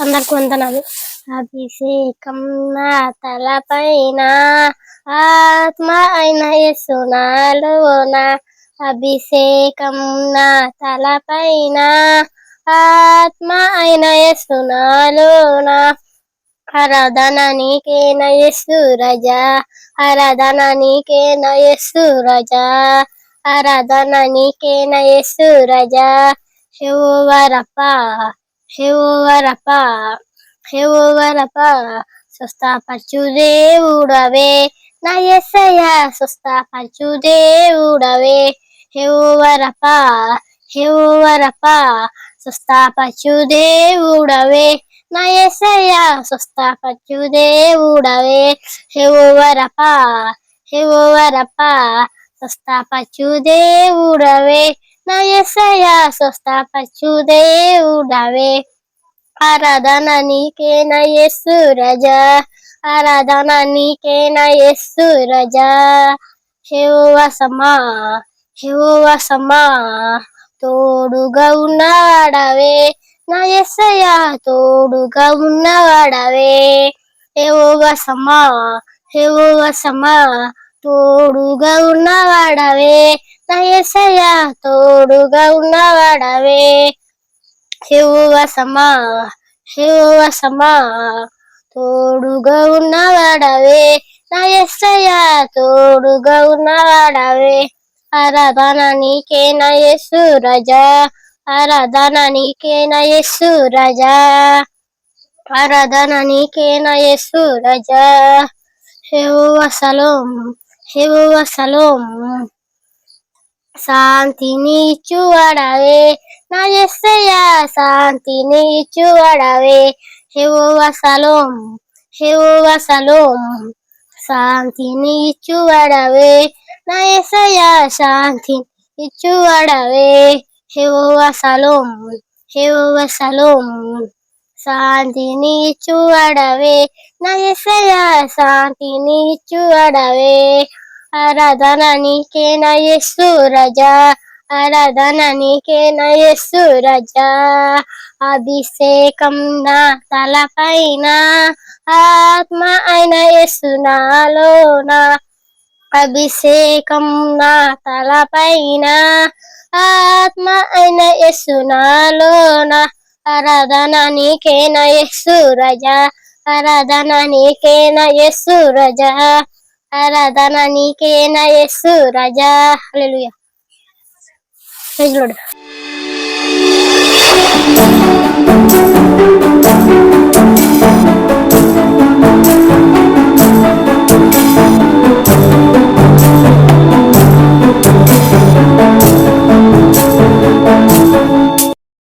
అందరికి వందనాలు. అభిషేకం నా తలపైన ఆత్మ అయిన యేసునాలోన అభిషేకం నా తలపైన ఆత్మ అయిన యేసునాలోన ఆరాధన నీకే నయస్సు రజా ఆరాధన నీకే నయస్సు రజా ఆరాధన నీకే నయస్సు రజా శివరప్ప శివరప్ప శివరప్ప స్వస్థపరచు దేవుడవే నా ఎస్సయ్య స్వస్థపరచు దేవుడవే శివరప్ప శివరప్ప స్వస్థపరచు దేవుడవే నా ఎస్సయ్య స్వస్థపరచు దేవుడవే శివరప్ప శివరప్ప స్వస్థపరచు దేవుడవే నా ఎస్సయ్య స్వస్థపరచు దేవుడవే ఆరాధన నీకేన ఎస్సు రజా ఆరాధన నీకేన ఎస్సు రజా హేవ సమా హేవ సమా తోడుగా ఉన్నవాడవే నా ఎస్సయ్య తోడుగా ఉన్నవాడవే హేవ సమా హేవ సమా తోడుగా ఉన్నవాడవే నా ఎసయ తోడుగా ఉన్నవాడవే. శివ సమా శివ సమా తోడుగా ఉన్నవాడవే నా ఎస్సయ తోడుగా ఉన్నవాడవే. ఆరాధన నీకే నా యేసు రజా ఆరాధన నీకే నా యేసు రజా. ఆరాధన నీకే నా యేసు రజా. శివ సలోం. హెబువ సలోము శాంతిని ఇచ్చువాడవే నా ఎస్సయ్య శాంతిని ఇచ్చువాడవే హెబువ సలోము హెబువ సలోము శాంతిని ఇచ్చువాడవే నా ఎస్సయ్య శాంతి ఇచ్చువడవే హెవోవ సలోము హెవోవ సలోము శాంతిని ఇచ్చువాడవే నా ఎస్సయ్య శాంతిని ఇచ్చువాడవే ఆరాధన నీకే నయస్సు యేసు రజా ఆరాధన నీకే నయస్సు యేసు రజా అభిషేకం నా తలపైన ఆత్మ అయిన యస్సు నాలోన అభిషేకం నా తలపైన ఆత్మ అయిన యస్సు నాలోన ఆరాధన నీకే నయస్సు యేసు రజా ఆరాధన నీకేన యస్సు యేసు రజా? ఆరాధన నీకేన యస్సు యేసు రజా? హల్లెలూయా. Praise Lord